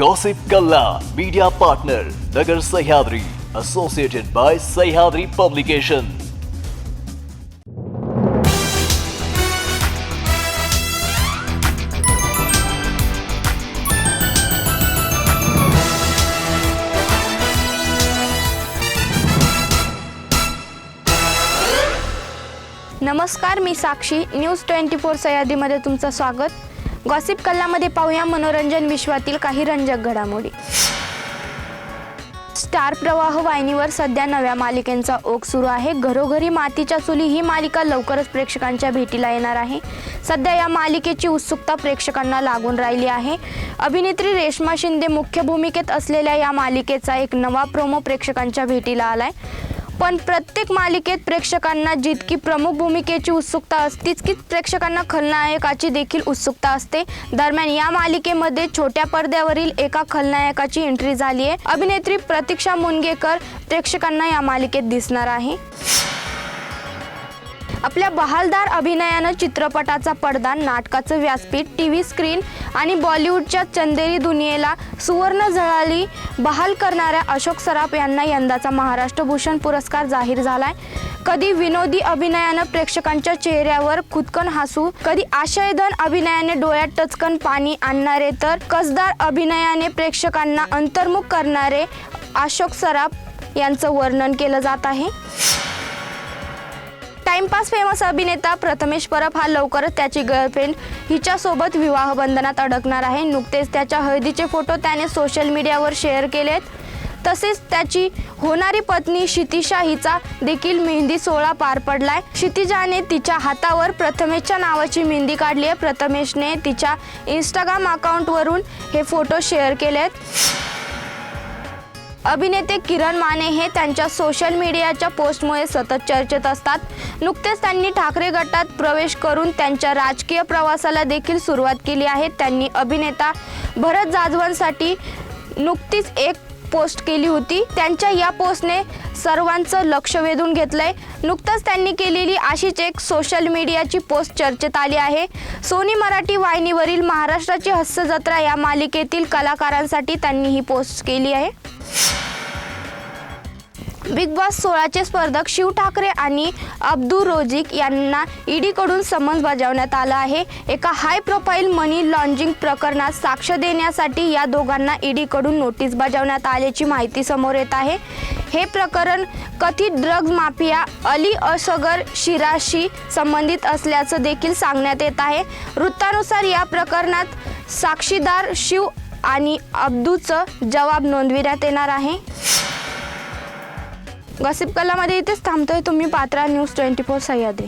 Gossip Kalla, media partner, Nagar Sahyadri, associated by Sahyadri Publication. नमस्कार मी Sakshi news twenty four सह्याद्रीमध्ये तुमचं स्वागत गॉसिप कल्लामध्ये पाहूया मनोरंजन विश्वातील काही रंजक घडामोडी. स्टार प्रवाह वाहिनीवर सध्या नव्या मालिकेंचा ओघ सुरू आहे. घरोघरी मातीच्या चुली ही मालिका लवकरच प्रेक्षकांच्या भेटीला येणार आहे. सध्या या मालिकेची उत्सुकता प्रेक्षकांना लागून राहिली आहे. अभिनेत्री रेश्मा शिंदे मुख्य भूमिकेत असलेल्या या मालिकेचा एक नवा प्रोमो प्रेक्षकांच्या भेटीला आलाय. पण प्रत्येक मालिकेत प्रेक्षकांना जितकी प्रमुख भूमिकेची उत्सुकता असते तितकीच प्रेक्षकांना खलनायकाची देखील उत्सुकता असते. दरम्यान या मालिकेमध्ये छोट्या पडद्यावरील एका खलनायकाची एंट्री झाली आहे अभिनेत्री प्रतीक्षा मुनगेकर प्रेक्षकांना या मालिकेत दिसणार आहे. आपल्या बहालदार अभिनयानं चित्रपटाचा पडदा नाटकाचं व्यासपीठ टी व्ही स्क्रीन आणि बॉलिवूडच्या चंदेरी दुनियेला सुवर्ण झळाळी बहाल करणाऱ्या अशोक सराफ यांना यंदाचा महाराष्ट्र भूषण पुरस्कार जाहीर झालाय. कधी विनोदी अभिनयानं प्रेक्षकांच्या चेहऱ्यावर खुदकन हसू कधी आशयधन अभिनयाने डोळ्यात टचकन पाणी आणणारे तर कसदार अभिनयाने प्रेक्षकांना अंतर्मुख करणारे अशोक सराफ यांचं वर्णन केलं जात आहे. टाइमपास फेमस अभिनेता प्रथमेश परब हा लवकरच त्याची गर्लफ्रेंड हिच्यासोबत विवाह बंधनात अडकणार आहे. नुकतेच त्याच्या हळदीचे फोटो त्याने सोशल मीडियावर शेअर केलेत. तसेच त्याची होणारी पत्नी क्षितिशा हिचा देखील मेहंदी सोहळा पार पडलाय. क्षितिजाने तिच्या हातावर प्रथमेशच्या नावाची मेहंदी काढली आहे. प्रथमेशने तिच्या इंस्टाग्राम अकाउंटवरून हे फोटो शेअर केलेत. अभिनेते किरण माने हे त्यांच्या सोशल मीडियाच्या पोस्टमुळे सतत चर्चेत असतात. नुकतेच त्यांनी ठाकरे गटात प्रवेश करून त्यांच्या राजकीय प्रवासाला देखील सुरुवात केली आहे. त्यांनी अभिनेता भरत जाधवांसाठी नुकतीच एक पोस्ट केली होती. त्यांच्या या पोस्टने सर्वांचं लक्ष वेधून घेतलंय. नुकतंच त्यांनी केलेली अशीच एक सोशल मीडियाची पोस्ट चर्चेत आली आहे. सोनी मराठी वाहिनीवरील महाराष्ट्राची हस्य जत्रा या मालिकेतील कलाकारांसाठी त्यांनी ही पोस्ट केली आहे. बिग बॉस सोळाचे स्पर्धक शिव ठाकरे आणि अब्दू रोजिक यांना ईडीकडून समन्स बजावण्यात आलं आहे. एका हाय प्रोफाईल मनी लॉन्जिंग प्रकरणात साक्ष देण्यासाठी या दोघांना ईडीकडून नोटीस बजावण्यात आल्याची माहिती समोर येत आहे. हे प्रकरण कथित ड्रग्ज माफिया अली असगर शिराशी संबंधित असल्याचं देखील सांगण्यात येत आहे. वृत्तानुसार या प्रकरणात साक्षीदार शिव आणि अब्दूचं जवाब नोंदविण्यात येणार आहे. गॉसिप कलामध्ये इथेच थांबतोय. तुम्ही पात्रा न्यूज ट्वेंटी फोर सह्याद्री.